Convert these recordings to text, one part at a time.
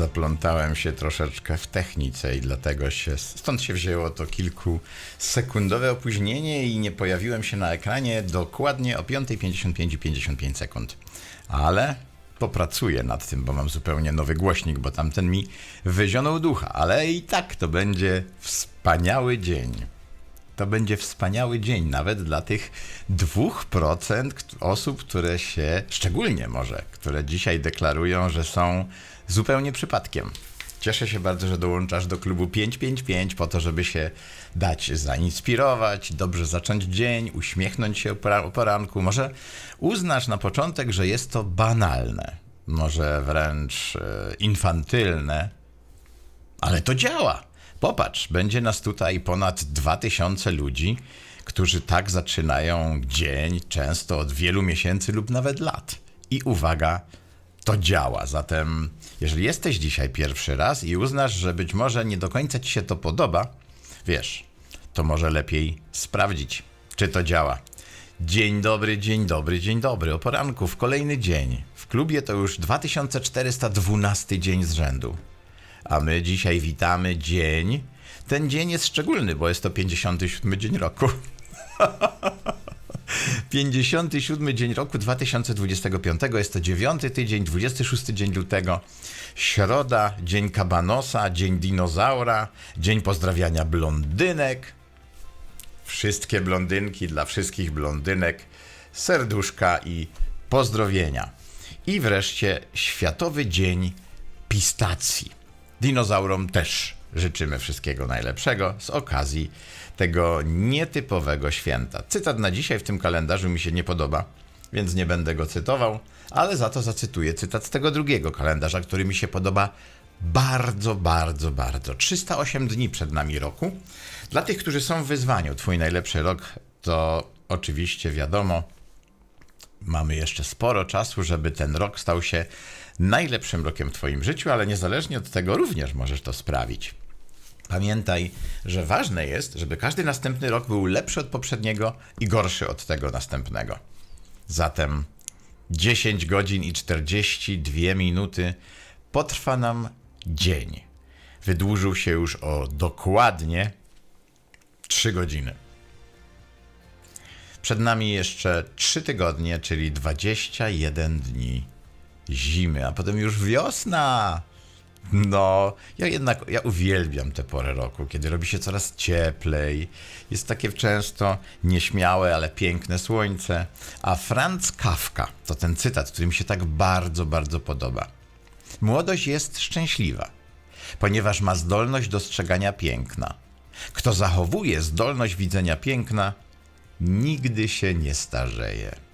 Zaplątałem się troszeczkę w technice i dlatego się, stąd się wzięło to kilkusekundowe opóźnienie i nie pojawiłem się na ekranie dokładnie o 5.55 i 55 sekund. Ale popracuję nad tym, bo mam zupełnie nowy głośnik, bo tamten mi wyzionął ducha, ale i tak to będzie wspaniały dzień. To będzie wspaniały dzień, nawet dla tych 2% kt- osób, które się, szczególnie może, które dzisiaj deklarują, że są zupełnie przypadkiem. Cieszę się bardzo, że dołączasz do klubu 555 po to, żeby się dać zainspirować, dobrze zacząć dzień, uśmiechnąć się o pora- o poranku. Może uznasz na początek, że jest to banalne, może wręcz e, infantylne, ale to działa. Popatrz, będzie nas tutaj ponad 2000 ludzi, którzy tak zaczynają dzień, często od wielu miesięcy lub nawet lat. I uwaga, to działa. Zatem, jeżeli jesteś dzisiaj pierwszy raz i uznasz, że być może nie do końca ci się to podoba, wiesz, to może lepiej sprawdzić, czy to działa. Dzień dobry, dzień dobry, dzień dobry. O poranku w kolejny dzień. W klubie to już 2412 dzień z rzędu. A my dzisiaj witamy dzień. Ten dzień jest szczególny, bo jest to 57 dzień roku. 57 dzień roku 2025. Jest to 9 tydzień, 26 dzień lutego. Środa, dzień kabanosa, dzień dinozaura, dzień pozdrawiania blondynek. Wszystkie blondynki dla wszystkich blondynek, serduszka i pozdrowienia. I wreszcie Światowy Dzień Pistacji. Dinozaurom też życzymy wszystkiego najlepszego z okazji tego nietypowego święta. Cytat na dzisiaj w tym kalendarzu mi się nie podoba, więc nie będę go cytował, ale za to zacytuję cytat z tego drugiego kalendarza, który mi się podoba bardzo, bardzo, bardzo. 308 dni przed nami roku. Dla tych, którzy są w wyzwaniu, Twój najlepszy rok, to oczywiście wiadomo, mamy jeszcze sporo czasu, żeby ten rok stał się najlepszym rokiem w Twoim życiu, ale niezależnie od tego również możesz to sprawić. Pamiętaj, że ważne jest, żeby każdy następny rok był lepszy od poprzedniego i gorszy od tego następnego. Zatem 10 godzin i 42 minuty potrwa nam dzień. Wydłużył się już o dokładnie 3 godziny. Przed nami jeszcze 3 tygodnie, czyli 21 dni zimy, a potem już wiosna. No, ja jednak, ja uwielbiam tę porę roku, kiedy robi się coraz cieplej. Jest takie często nieśmiałe, ale piękne słońce. A Franz Kafka, to ten cytat, który mi się tak bardzo, bardzo podoba. Młodość jest szczęśliwa, ponieważ ma zdolność dostrzegania piękna. Kto zachowuje zdolność widzenia piękna, nigdy się nie starzeje.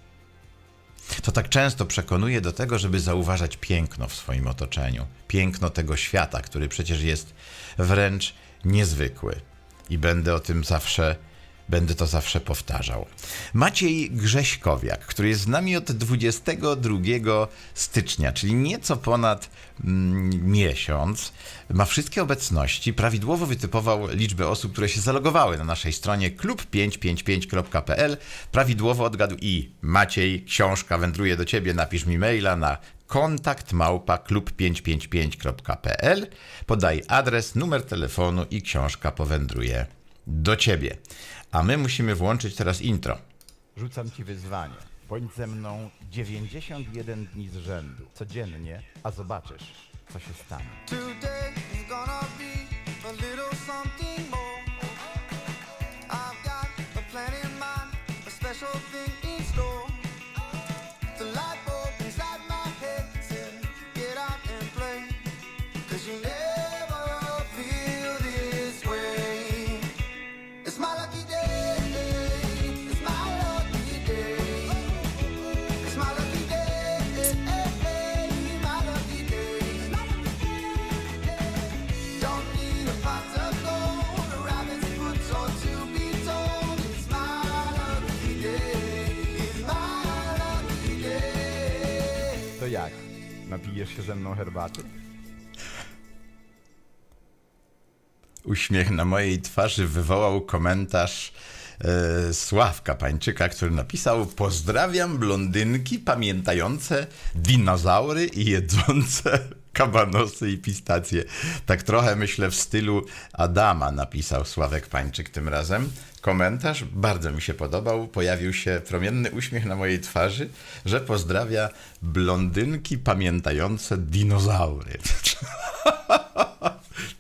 To tak często przekonuje do tego, żeby zauważać piękno w swoim otoczeniu, piękno tego świata, który przecież jest wręcz niezwykły. I będę o tym zawsze, będę to zawsze powtarzał. Maciej Grześkowiak, który jest z nami od 22 stycznia, czyli nieco ponad mm, miesiąc, ma wszystkie obecności, prawidłowo wytypował liczbę osób, które się zalogowały na naszej stronie klub555.pl, prawidłowo odgadł i Maciej, książka wędruje do ciebie, napisz mi maila na kontakt małpa klub555.pl, podaj adres, numer telefonu i książka powędruje do ciebie. A my musimy włączyć teraz intro. Rzucam ci wyzwanie. Bądź ze mną 91 dni z rzędu, codziennie, a zobaczysz, co się stanie. Today is gonna be jak? Napijesz się ze mną herbaty? Uśmiech na mojej twarzy wywołał komentarz e, Sławka Pańczyka, który napisał Pozdrawiam blondynki pamiętające dinozaury i jedzące kabanosy i pistacje. Tak trochę myślę w stylu Adama napisał Sławek Pańczyk tym razem. Komentarz bardzo mi się podobał. Pojawił się promienny uśmiech na mojej twarzy, że pozdrawia blondynki pamiętające dinozaury.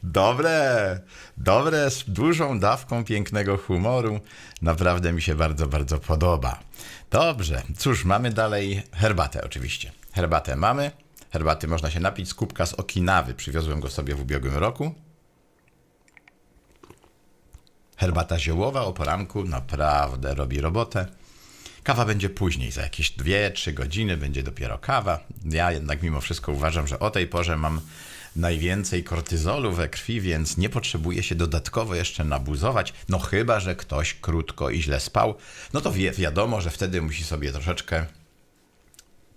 Dobre, dobre, z dużą dawką pięknego humoru. Naprawdę mi się bardzo, bardzo podoba. Dobrze, cóż, mamy dalej herbatę oczywiście. Herbatę mamy. Herbaty można się napić z kubka z Okinawy. Przywiozłem go sobie w ubiegłym roku. Herbata ziołowa o poranku naprawdę robi robotę. Kawa będzie później, za jakieś 2-3 godziny będzie dopiero kawa. Ja jednak mimo wszystko uważam, że o tej porze mam najwięcej kortyzolu we krwi, więc nie potrzebuję się dodatkowo jeszcze nabuzować. No chyba, że ktoś krótko i źle spał, no to wie, wiadomo, że wtedy musi sobie troszeczkę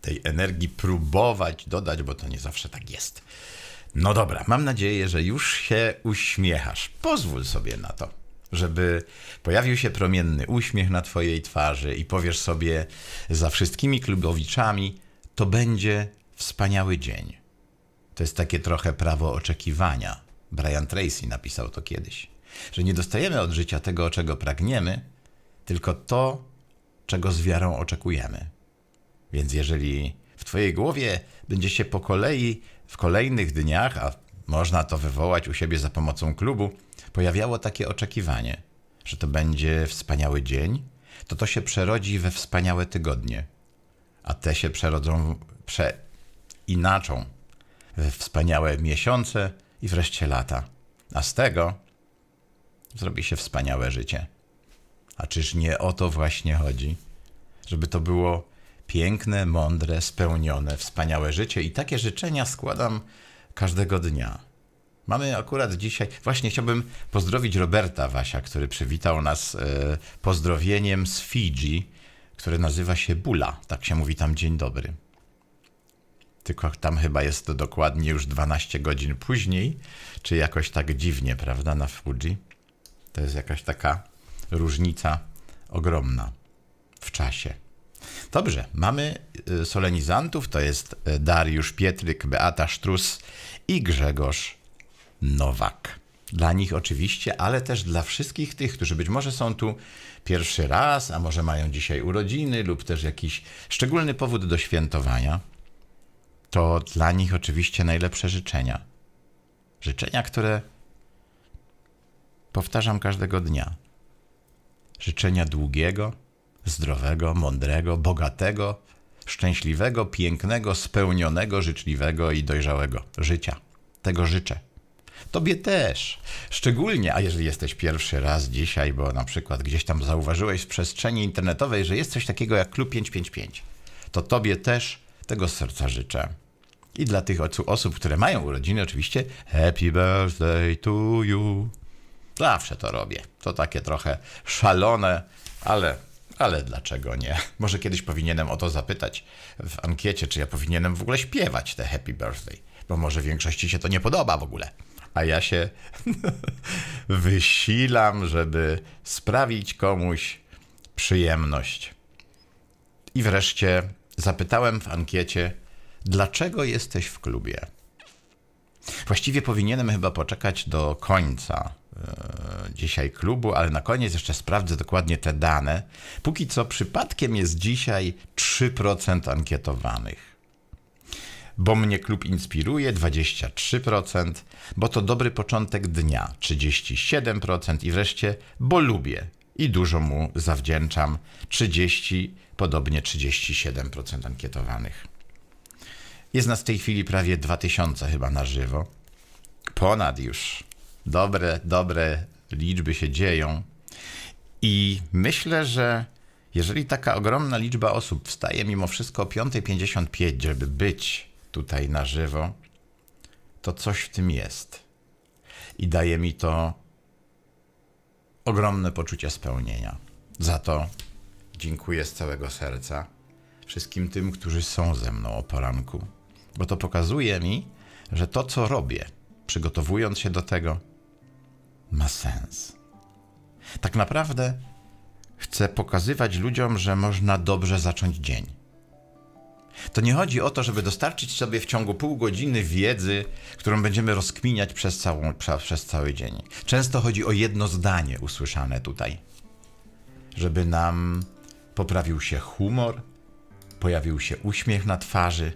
tej energii próbować dodać, bo to nie zawsze tak jest. No dobra, mam nadzieję, że już się uśmiechasz. Pozwól sobie na to, żeby pojawił się promienny uśmiech na twojej twarzy i powiesz sobie za wszystkimi klubowiczami, to będzie wspaniały dzień. To jest takie trochę prawo oczekiwania. Brian Tracy napisał to kiedyś, że nie dostajemy od życia tego, czego pragniemy, tylko to, czego z wiarą oczekujemy. Więc jeżeli w Twojej głowie będzie się po kolei w kolejnych dniach, a można to wywołać u siebie za pomocą klubu, pojawiało takie oczekiwanie, że to będzie wspaniały dzień, to to się przerodzi we wspaniałe tygodnie, a te się przerodzą, przeinaczą we wspaniałe miesiące i wreszcie lata. A z tego zrobi się wspaniałe życie. A czyż nie o to właśnie chodzi? Żeby to było piękne, mądre, spełnione, wspaniałe życie i takie życzenia składam każdego dnia. Mamy akurat dzisiaj, właśnie chciałbym pozdrowić Roberta Wasia, który przywitał nas e, pozdrowieniem z Fidżi, które nazywa się Bula. Tak się mówi tam dzień dobry. Tylko tam chyba jest to dokładnie już 12 godzin później, czy jakoś tak dziwnie, prawda, na Fuji. To jest jakaś taka różnica ogromna w czasie. Dobrze, mamy y, solenizantów, to jest y, Dariusz Pietryk, Beata Sztrus i Grzegorz Nowak. Dla nich oczywiście, ale też dla wszystkich tych, którzy być może są tu pierwszy raz, a może mają dzisiaj urodziny lub też jakiś szczególny powód do świętowania, to dla nich oczywiście najlepsze życzenia. Życzenia, które powtarzam każdego dnia. Życzenia długiego, zdrowego, mądrego, bogatego, szczęśliwego, pięknego, spełnionego, życzliwego i dojrzałego życia. Tego życzę. Tobie też. Szczególnie, a jeżeli jesteś pierwszy raz dzisiaj, bo na przykład gdzieś tam zauważyłeś w przestrzeni internetowej, że jest coś takiego jak Klub 555, to Tobie też tego z serca życzę. I dla tych osób, które mają urodziny, oczywiście Happy Birthday to you. Zawsze to robię. To takie trochę szalone, ale, ale dlaczego nie? Może kiedyś powinienem o to zapytać w ankiecie, czy ja powinienem w ogóle śpiewać te Happy Birthday, bo może większości się to nie podoba w ogóle. A ja się wysilam, żeby sprawić komuś przyjemność. I wreszcie zapytałem w ankiecie, dlaczego jesteś w klubie? Właściwie powinienem chyba poczekać do końca dzisiaj klubu, ale na koniec jeszcze sprawdzę dokładnie te dane. Póki co przypadkiem jest dzisiaj 3% ankietowanych. Bo mnie klub inspiruje 23%, bo to dobry początek dnia 37% i wreszcie bo lubię i dużo mu zawdzięczam 30, podobnie 37% ankietowanych. Jest nas w tej chwili prawie 2000 chyba na żywo. Ponad już. Dobre, dobre liczby się dzieją. I myślę, że jeżeli taka ogromna liczba osób wstaje mimo wszystko o 5.55, żeby być tutaj na żywo, to coś w tym jest. I daje mi to ogromne poczucie spełnienia. Za to dziękuję z całego serca wszystkim tym, którzy są ze mną o poranku, bo to pokazuje mi, że to, co robię, przygotowując się do tego, ma sens. Tak naprawdę chcę pokazywać ludziom, że można dobrze zacząć dzień. To nie chodzi o to, żeby dostarczyć sobie w ciągu pół godziny wiedzy, którą będziemy rozkminiać przez, całą, prze- przez cały dzień. Często chodzi o jedno zdanie usłyszane tutaj. Żeby nam poprawił się humor, pojawił się uśmiech na twarzy,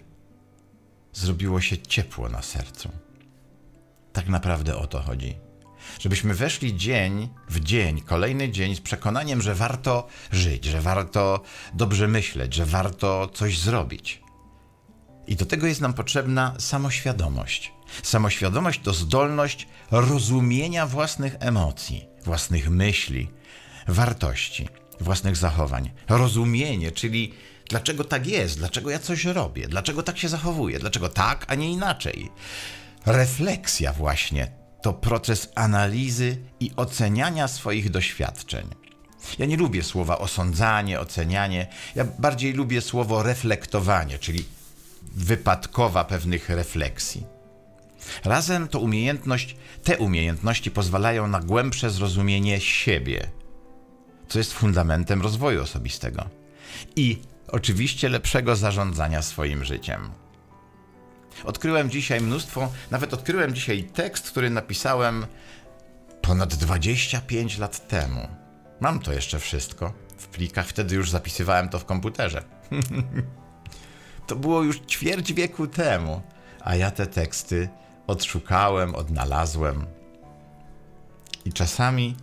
zrobiło się ciepło na sercu. Tak naprawdę o to chodzi. Żebyśmy weszli dzień w dzień, kolejny dzień z przekonaniem, że warto żyć, że warto dobrze myśleć, że warto coś zrobić. I do tego jest nam potrzebna samoświadomość. Samoświadomość to zdolność rozumienia własnych emocji, własnych myśli, wartości, własnych zachowań. Rozumienie, czyli dlaczego tak jest, dlaczego ja coś robię, dlaczego tak się zachowuję, dlaczego tak, a nie inaczej. Refleksja właśnie to proces analizy i oceniania swoich doświadczeń. Ja nie lubię słowa osądzanie, ocenianie. Ja bardziej lubię słowo reflektowanie, czyli wypadkowa pewnych refleksji. Razem to umiejętność, te umiejętności pozwalają na głębsze zrozumienie siebie, co jest fundamentem rozwoju osobistego i oczywiście lepszego zarządzania swoim życiem. Odkryłem dzisiaj mnóstwo, nawet odkryłem dzisiaj tekst, który napisałem ponad 25 lat temu. Mam to jeszcze wszystko w plikach, wtedy już zapisywałem to w komputerze. to było już ćwierć wieku temu, a ja te teksty odszukałem, odnalazłem. I czasami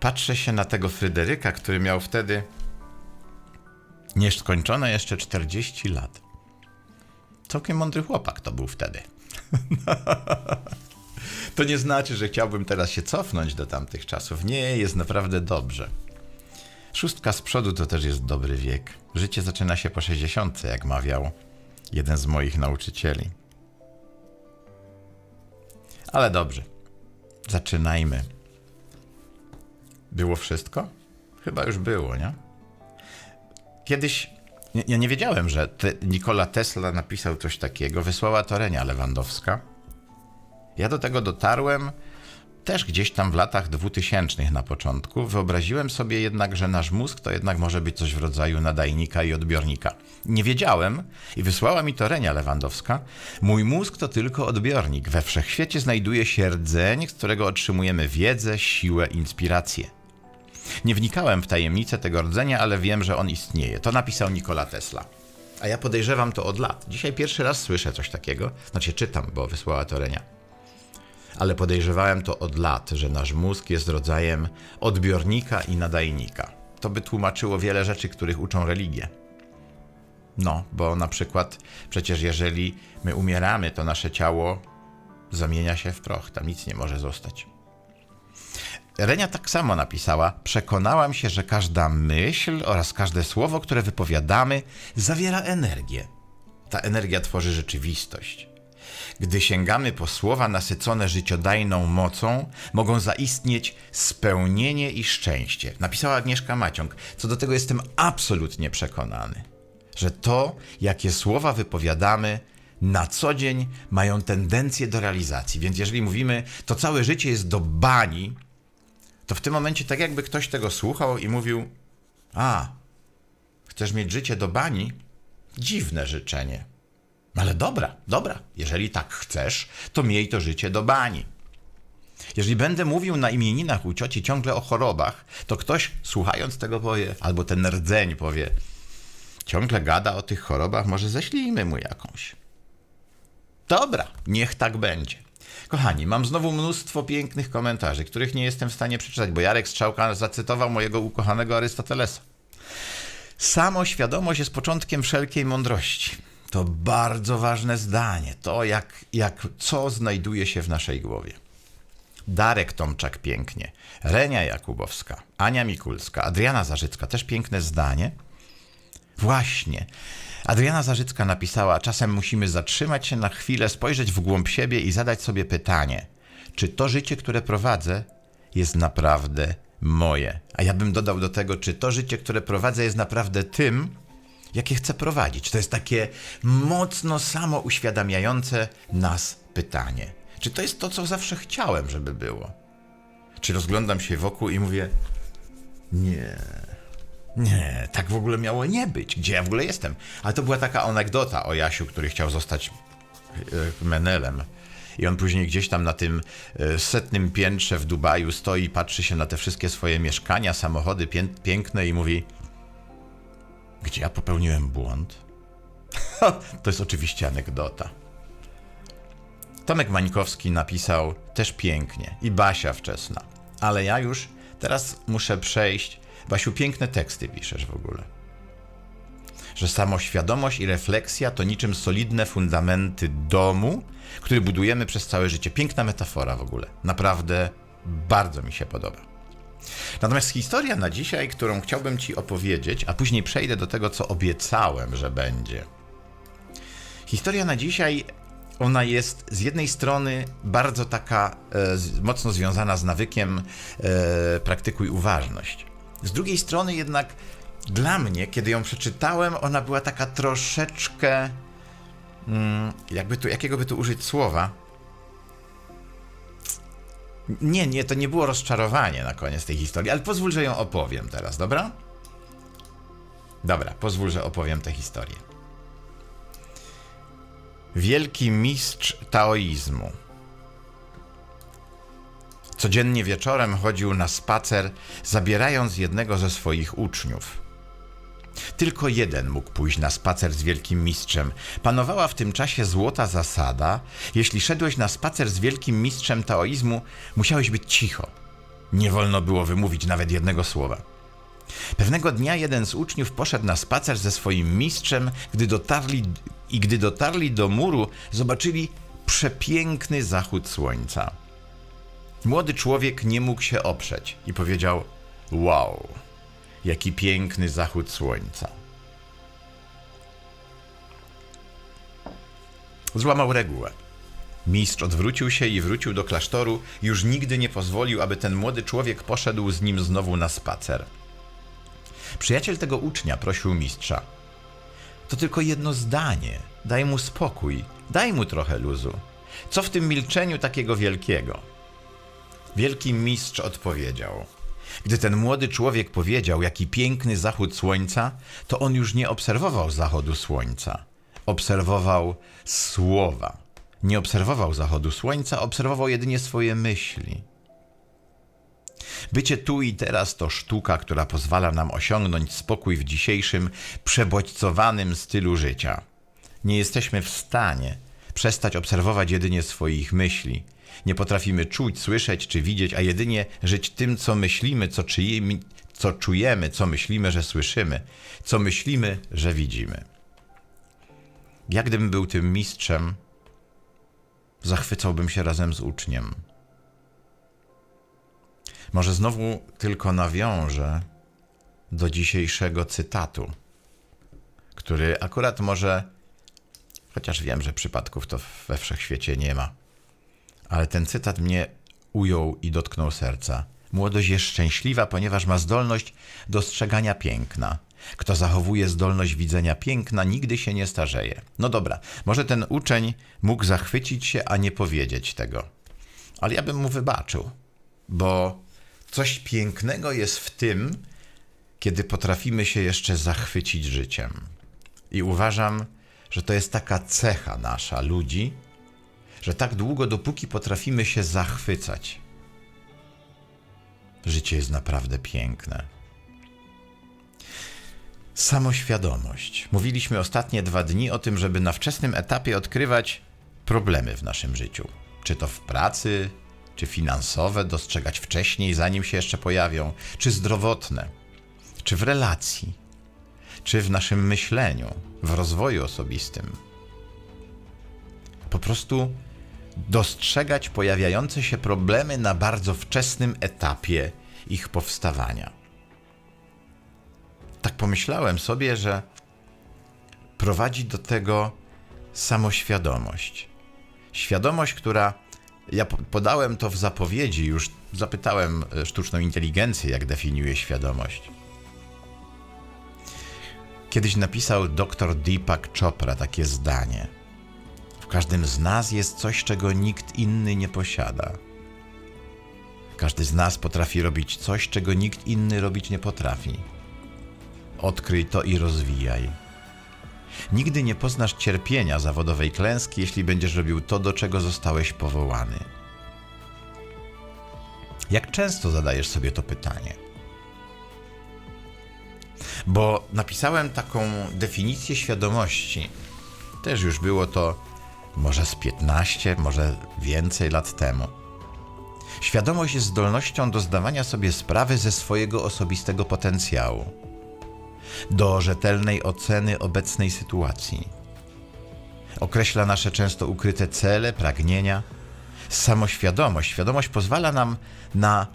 patrzę się na tego Fryderyka, który miał wtedy nieskończone jeszcze 40 lat. Całkiem mądry chłopak to był wtedy. to nie znaczy, że chciałbym teraz się cofnąć do tamtych czasów. Nie, jest naprawdę dobrze. Szóstka z przodu to też jest dobry wiek. Życie zaczyna się po 60, jak mawiał jeden z moich nauczycieli. Ale dobrze. Zaczynajmy. Było wszystko? Chyba już było, nie? Kiedyś ja nie wiedziałem, że te, Nikola Tesla napisał coś takiego. Wysłała to Renia Lewandowska. Ja do tego dotarłem też gdzieś tam w latach 2000 na początku. Wyobraziłem sobie jednak, że nasz mózg to jednak może być coś w rodzaju nadajnika i odbiornika. Nie wiedziałem i wysłała mi to Renia Lewandowska. Mój mózg to tylko odbiornik. We wszechświecie znajduje się rdzeń, z którego otrzymujemy wiedzę, siłę, inspirację. Nie wnikałem w tajemnicę tego rdzenia, ale wiem, że on istnieje. To napisał Nikola Tesla. A ja podejrzewam to od lat. Dzisiaj pierwszy raz słyszę coś takiego. Znaczy czytam, bo wysłała to Renia. Ale podejrzewałem to od lat, że nasz mózg jest rodzajem odbiornika i nadajnika. To by tłumaczyło wiele rzeczy, których uczą religie. No, bo na przykład przecież jeżeli my umieramy, to nasze ciało zamienia się w proch. Tam nic nie może zostać. Renia tak samo napisała: Przekonałam się, że każda myśl oraz każde słowo, które wypowiadamy, zawiera energię. Ta energia tworzy rzeczywistość. Gdy sięgamy po słowa nasycone życiodajną mocą, mogą zaistnieć spełnienie i szczęście. Napisała Agnieszka Maciąg. Co do tego jestem absolutnie przekonany, że to, jakie słowa wypowiadamy, na co dzień mają tendencję do realizacji. Więc jeżeli mówimy, to całe życie jest do bani, to w tym momencie tak jakby ktoś tego słuchał i mówił: A, chcesz mieć życie do bani? Dziwne życzenie. Ale dobra, dobra, jeżeli tak chcesz, to miej to życie do bani. Jeżeli będę mówił na imieninach u cioci ciągle o chorobach, to ktoś słuchając tego powie, albo ten rdzeń powie, ciągle gada o tych chorobach, może ześlijmy mu jakąś. Dobra, niech tak będzie. Kochani, mam znowu mnóstwo pięknych komentarzy, których nie jestem w stanie przeczytać, bo Jarek Strzałka zacytował mojego ukochanego Arystotelesa. Samoświadomość jest początkiem wszelkiej mądrości. To bardzo ważne zdanie. To, jak, jak co znajduje się w naszej głowie. Darek Tomczak pięknie, Renia Jakubowska, Ania Mikulska, Adriana Zarzycka, też piękne zdanie. Właśnie. Adriana Zarzycka napisała: Czasem musimy zatrzymać się na chwilę, spojrzeć w głąb siebie i zadać sobie pytanie, czy to życie, które prowadzę, jest naprawdę moje. A ja bym dodał do tego, czy to życie, które prowadzę, jest naprawdę tym, jakie chcę prowadzić. To jest takie mocno samouświadamiające nas pytanie. Czy to jest to, co zawsze chciałem, żeby było? Czy rozglądam się wokół i mówię: Nie, Nie, tak w ogóle miało nie być. Gdzie ja w ogóle jestem? Ale to była taka anegdota o Jasiu, który chciał zostać e, menelem. I on później gdzieś tam na tym e, setnym piętrze w Dubaju stoi, patrzy się na te wszystkie swoje mieszkania, samochody pię piękne i mówi: Gdzie ja popełniłem błąd? to jest oczywiście anegdota. Tomek Mańkowski napisał też pięknie i Basia wczesna. Ale ja już teraz muszę przejść. Basiu, piękne teksty piszesz w ogóle. Że samoświadomość i refleksja to niczym solidne fundamenty domu, który budujemy przez całe życie. Piękna metafora w ogóle. Naprawdę bardzo mi się podoba. Natomiast historia na dzisiaj, którą chciałbym Ci opowiedzieć, a później przejdę do tego, co obiecałem, że będzie. Historia na dzisiaj, ona jest z jednej strony bardzo taka e, mocno związana z nawykiem e, praktykuj uważność. Z drugiej strony jednak dla mnie, kiedy ją przeczytałem, ona była taka troszeczkę, mm, jakby tu, jakiego by tu użyć słowa? Nie, nie, to nie było rozczarowanie na koniec tej historii, ale pozwól, że ją opowiem teraz, dobra? Dobra, pozwól, że opowiem tę historię. Wielki mistrz taoizmu. Codziennie wieczorem chodził na spacer, zabierając jednego ze swoich uczniów. Tylko jeden mógł pójść na spacer z wielkim mistrzem. Panowała w tym czasie złota zasada: jeśli szedłeś na spacer z wielkim mistrzem taoizmu, musiałeś być cicho. Nie wolno było wymówić nawet jednego słowa. Pewnego dnia jeden z uczniów poszedł na spacer ze swoim mistrzem, gdy dotarli i gdy dotarli do muru, zobaczyli przepiękny zachód słońca. Młody człowiek nie mógł się oprzeć i powiedział: Wow, jaki piękny zachód słońca. Złamał regułę. Mistrz odwrócił się i wrócił do klasztoru, już nigdy nie pozwolił, aby ten młody człowiek poszedł z nim znowu na spacer. Przyjaciel tego ucznia prosił mistrza: To tylko jedno zdanie, daj mu spokój, daj mu trochę luzu. Co w tym milczeniu takiego wielkiego? Wielki mistrz odpowiedział. Gdy ten młody człowiek powiedział, jaki piękny zachód słońca, to on już nie obserwował zachodu słońca. Obserwował słowa. Nie obserwował zachodu słońca, obserwował jedynie swoje myśli. Bycie tu i teraz to sztuka, która pozwala nam osiągnąć spokój w dzisiejszym, przebodźcowanym stylu życia. Nie jesteśmy w stanie przestać obserwować jedynie swoich myśli. Nie potrafimy czuć, słyszeć czy widzieć, a jedynie żyć tym, co myślimy, co, co czujemy, co myślimy, że słyszymy, co myślimy, że widzimy. Jak gdybym był tym mistrzem, zachwycałbym się razem z uczniem. Może znowu tylko nawiążę do dzisiejszego cytatu, który akurat może, chociaż wiem, że przypadków to we wszechświecie nie ma, ale ten cytat mnie ujął i dotknął serca. Młodość jest szczęśliwa, ponieważ ma zdolność dostrzegania piękna. Kto zachowuje zdolność widzenia piękna, nigdy się nie starzeje. No dobra, może ten uczeń mógł zachwycić się, a nie powiedzieć tego. Ale ja bym mu wybaczył, bo coś pięknego jest w tym, kiedy potrafimy się jeszcze zachwycić życiem. I uważam, że to jest taka cecha nasza, ludzi, że tak długo, dopóki potrafimy się zachwycać, życie jest naprawdę piękne. Samoświadomość. Mówiliśmy ostatnie dwa dni o tym, żeby na wczesnym etapie odkrywać problemy w naszym życiu. Czy to w pracy, czy finansowe, dostrzegać wcześniej, zanim się jeszcze pojawią, czy zdrowotne, czy w relacji, czy w naszym myśleniu, w rozwoju osobistym. Po prostu dostrzegać pojawiające się problemy na bardzo wczesnym etapie ich powstawania. Tak pomyślałem sobie, że prowadzi do tego samoświadomość. Świadomość, która ja po- podałem to w zapowiedzi, już zapytałem e, sztuczną inteligencję, jak definiuje świadomość. Kiedyś napisał dr Deepak Chopra takie zdanie. Każdym z nas jest coś, czego nikt inny nie posiada. Każdy z nas potrafi robić coś, czego nikt inny robić nie potrafi. Odkryj to i rozwijaj. Nigdy nie poznasz cierpienia zawodowej klęski, jeśli będziesz robił to, do czego zostałeś powołany. Jak często zadajesz sobie to pytanie? Bo napisałem taką definicję świadomości. Też już było to może z 15, może więcej lat temu. Świadomość jest zdolnością do zdawania sobie sprawy ze swojego osobistego potencjału, do rzetelnej oceny obecnej sytuacji. Określa nasze często ukryte cele, pragnienia. Samoświadomość, świadomość pozwala nam na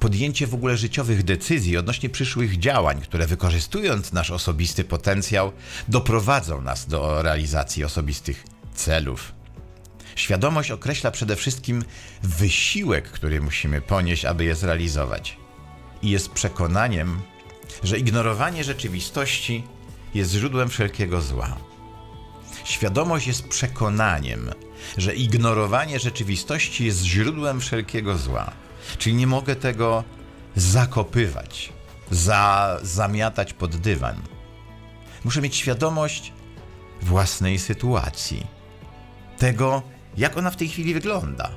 podjęcie w ogóle życiowych decyzji odnośnie przyszłych działań, które wykorzystując nasz osobisty potencjał, doprowadzą nas do realizacji osobistych celów. Świadomość określa przede wszystkim wysiłek, który musimy ponieść, aby je zrealizować. I jest przekonaniem, że ignorowanie rzeczywistości jest źródłem wszelkiego zła. Świadomość jest przekonaniem, że ignorowanie rzeczywistości jest źródłem wszelkiego zła. Czyli nie mogę tego zakopywać, za, zamiatać pod dywan. Muszę mieć świadomość własnej sytuacji, tego, jak ona w tej chwili wygląda,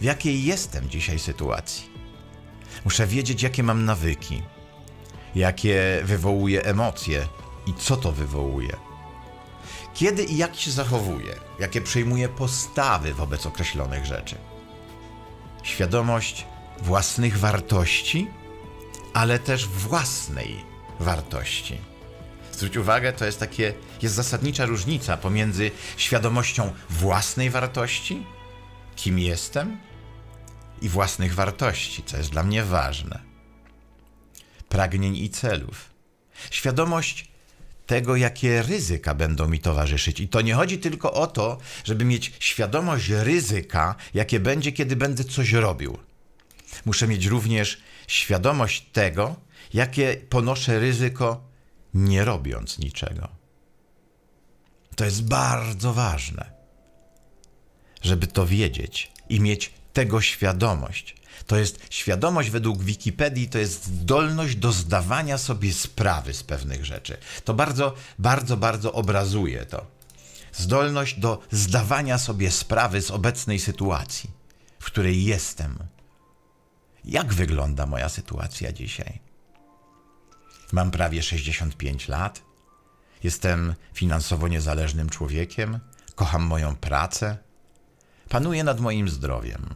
w jakiej jestem dzisiaj sytuacji. Muszę wiedzieć, jakie mam nawyki, jakie wywołuje emocje i co to wywołuje. Kiedy i jak się zachowuję, jakie przyjmuję postawy wobec określonych rzeczy. Świadomość własnych wartości, ale też własnej wartości. Zwróć uwagę, to jest takie, jest zasadnicza różnica pomiędzy świadomością własnej wartości, kim jestem, i własnych wartości, co jest dla mnie ważne. Pragnień i celów. Świadomość tego, jakie ryzyka będą mi towarzyszyć. I to nie chodzi tylko o to, żeby mieć świadomość ryzyka, jakie będzie, kiedy będę coś robił. Muszę mieć również świadomość tego, jakie ponoszę ryzyko, nie robiąc niczego. To jest bardzo ważne, żeby to wiedzieć i mieć tego świadomość. To jest świadomość według Wikipedii, to jest zdolność do zdawania sobie sprawy z pewnych rzeczy. To bardzo, bardzo, bardzo obrazuje to. Zdolność do zdawania sobie sprawy z obecnej sytuacji, w której jestem. Jak wygląda moja sytuacja dzisiaj? Mam prawie 65 lat. Jestem finansowo niezależnym człowiekiem. Kocham moją pracę. Panuję nad moim zdrowiem.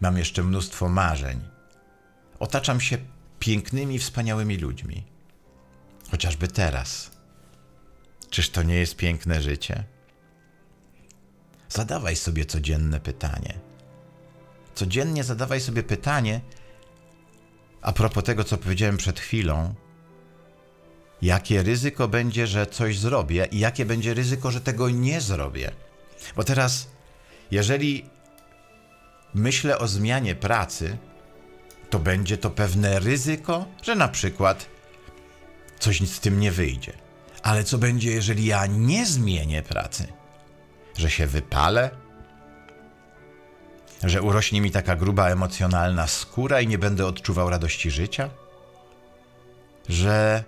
Mam jeszcze mnóstwo marzeń. Otaczam się pięknymi, wspaniałymi ludźmi. Chociażby teraz. Czyż to nie jest piękne życie? Zadawaj sobie codzienne pytanie. Codziennie zadawaj sobie pytanie a propos tego, co powiedziałem przed chwilą. Jakie ryzyko będzie, że coś zrobię, i jakie będzie ryzyko, że tego nie zrobię? Bo teraz, jeżeli myślę o zmianie pracy, to będzie to pewne ryzyko, że na przykład coś z tym nie wyjdzie. Ale co będzie, jeżeli ja nie zmienię pracy? Że się wypalę? Że urośnie mi taka gruba emocjonalna skóra i nie będę odczuwał radości życia? Że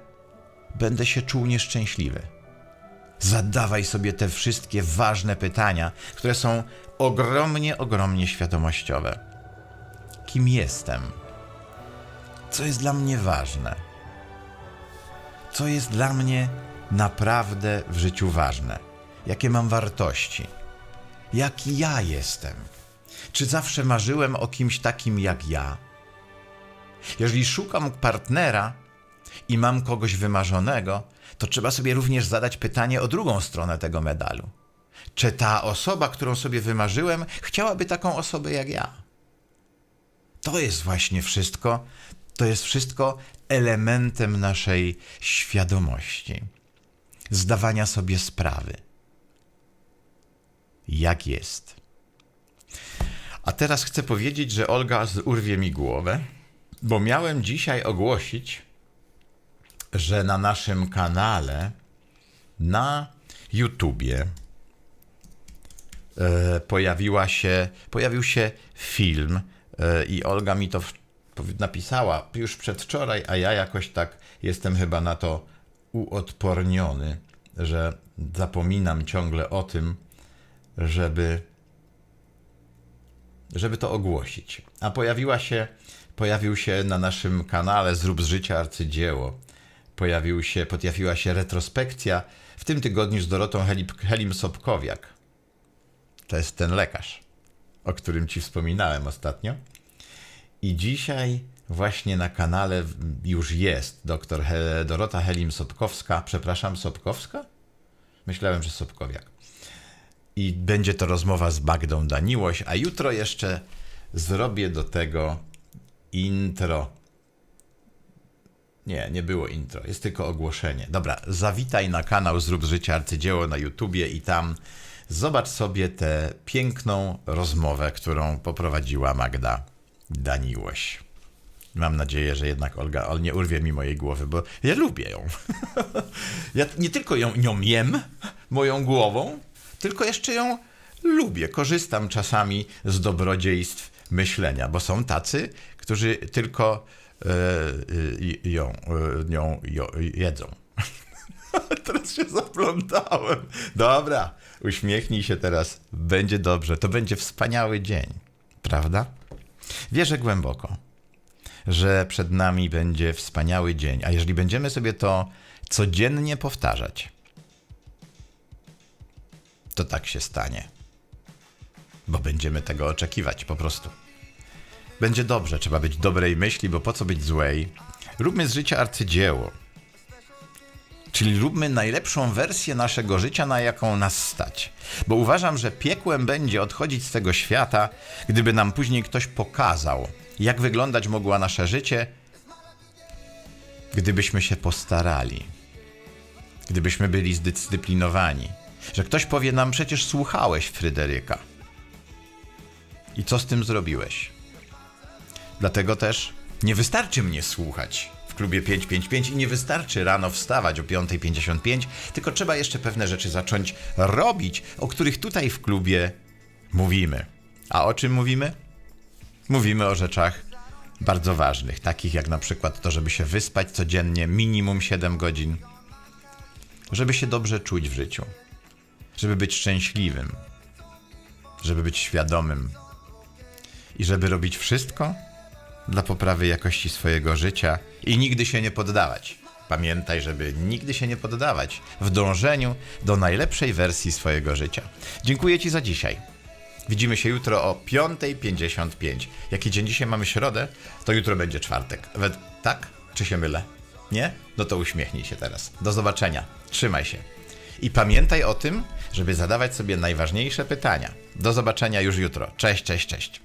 będę się czuł nieszczęśliwy? Zadawaj sobie te wszystkie ważne pytania, które są ogromnie, ogromnie świadomościowe. Kim jestem? Co jest dla mnie ważne? Co jest dla mnie naprawdę w życiu ważne? Jakie mam wartości? Jaki ja jestem? Czy zawsze marzyłem o kimś takim jak ja? Jeżeli szukam partnera i mam kogoś wymarzonego, to trzeba sobie również zadać pytanie o drugą stronę tego medalu. Czy ta osoba, którą sobie wymarzyłem, chciałaby taką osobę jak ja? To jest właśnie wszystko, to jest wszystko elementem naszej świadomości, zdawania sobie sprawy, jak jest. A teraz chcę powiedzieć, że Olga urwie mi głowę, bo miałem dzisiaj ogłosić, że na naszym kanale na YouTubie e, pojawiła się, pojawił się film e, i Olga mi to napisała już przedwczoraj, a ja jakoś tak jestem chyba na to uodporniony, że zapominam ciągle o tym, żeby żeby to ogłosić. A pojawiła się, pojawił się na naszym kanale Zrób z życia arcydzieło. Pojawił się, pojawiła się retrospekcja w tym tygodniu z Dorotą Helip, Helim Sobkowiak. To jest ten lekarz, o którym ci wspominałem ostatnio. I dzisiaj właśnie na kanale już jest doktor He, Dorota Helim Sobkowska. Przepraszam, Sobkowska? Myślałem, że Sobkowiak. I będzie to rozmowa z Bagdą Daniłoś, a jutro jeszcze zrobię do tego intro. Nie, nie było intro, jest tylko ogłoszenie. Dobra, zawitaj na kanał Zrób z Życia Arcydzieło na YouTubie i tam zobacz sobie tę piękną rozmowę, którą poprowadziła Magda Daniłoś. Mam nadzieję, że jednak Olga Ol nie urwie mi mojej głowy, bo ja lubię ją. ja nie tylko ją, nią jem, moją głową, tylko jeszcze ją lubię. Korzystam czasami z dobrodziejstw myślenia, bo są tacy, którzy tylko ją, e, nią jo, jedzą. teraz się zaplątałem. Dobra, uśmiechnij się teraz. Będzie dobrze. To będzie wspaniały dzień. Prawda? Wierzę głęboko, że przed nami będzie wspaniały dzień. A jeżeli będziemy sobie to codziennie powtarzać, to tak się stanie. Bo będziemy tego oczekiwać po prostu. Będzie dobrze, trzeba być dobrej myśli, bo po co być złej? Róbmy z życia arcydzieło. Czyli róbmy najlepszą wersję naszego życia, na jaką nas stać. Bo uważam, że piekłem będzie odchodzić z tego świata, gdyby nam później ktoś pokazał, jak wyglądać mogła nasze życie, gdybyśmy się postarali. Gdybyśmy byli zdyscyplinowani. Że ktoś powie nam, przecież słuchałeś Fryderyka. I co z tym zrobiłeś? Dlatego też nie wystarczy mnie słuchać w klubie 555 i nie wystarczy rano wstawać o 5.55, tylko trzeba jeszcze pewne rzeczy zacząć robić, o których tutaj w klubie mówimy. A o czym mówimy? Mówimy o rzeczach bardzo ważnych, takich jak na przykład to, żeby się wyspać codziennie minimum 7 godzin, żeby się dobrze czuć w życiu, żeby być szczęśliwym, żeby być świadomym i żeby robić wszystko dla poprawy jakości swojego życia i nigdy się nie poddawać. Pamiętaj, żeby nigdy się nie poddawać w dążeniu do najlepszej wersji swojego życia. Dziękuję Ci za dzisiaj. Widzimy się jutro o 5.55. Jaki dzień dzisiaj mamy środę, to jutro będzie czwartek. We- Tak? Czy się mylę? Nie? No to uśmiechnij się teraz. Do zobaczenia. Trzymaj się. I pamiętaj o tym, żeby zadawać sobie najważniejsze pytania. Do zobaczenia już jutro. Cześć, cześć, cześć.